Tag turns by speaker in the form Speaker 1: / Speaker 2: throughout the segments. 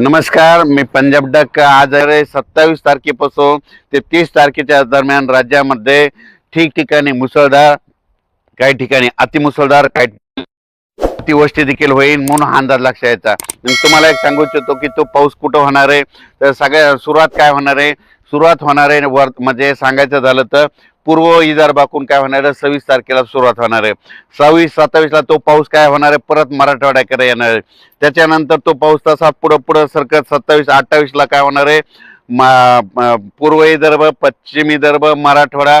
Speaker 1: नमस्कार मी पंजाब डक. आज आहे सत्तावीस तारखेपासून ते तीस तारखेच्या दरम्यान राज्यामध्ये ठिकठिकाणी मुसळधार काही ठिकाणी अतिमुसळधार काही अतिवृष्टी देखील होईल म्हणून हा अंदाज लक्षात यायचा. मी तुम्हाला एक सांगू इच्छितो की तो पाऊस कुठं होणार आहे? तर सगळ्या सुरुवात काय होणार आहे? सुरुवात होणार आहे. वर म्हणजे सांगायचं झालं तर पूर्व विदर्भाकून काय होणार आहे? सव्वीस तारखेला सुरुवात होणार आहे. सव्वीस सत्तावीसला तो पाऊस काय होणार आहे? परत मराठवाड्याकडे येणार आहे. त्याच्यानंतर तो पाऊस तसा पुढं पुढं सरकत सत्तावीस अठ्ठावीसला काय होणार आहे? म- पूर्व विदर्भ पश्चिम विदर्भ मराठवाडा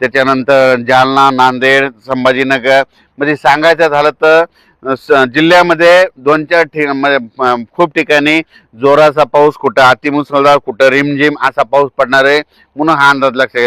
Speaker 1: त्याच्यानंतर जालना नांदेड संभाजीनगर. म्हणजे सांगायचं झालं तर जिल्ह्यामध्ये दोन चार ठिक म्हणजे, खूप ठिकाणी जोराचा पाऊस कुठं अतिमुसळधार कुठं रिमझिम असा पाऊस पडणार आहे म्हणून हा अंदाज लक्षात घ्यायचा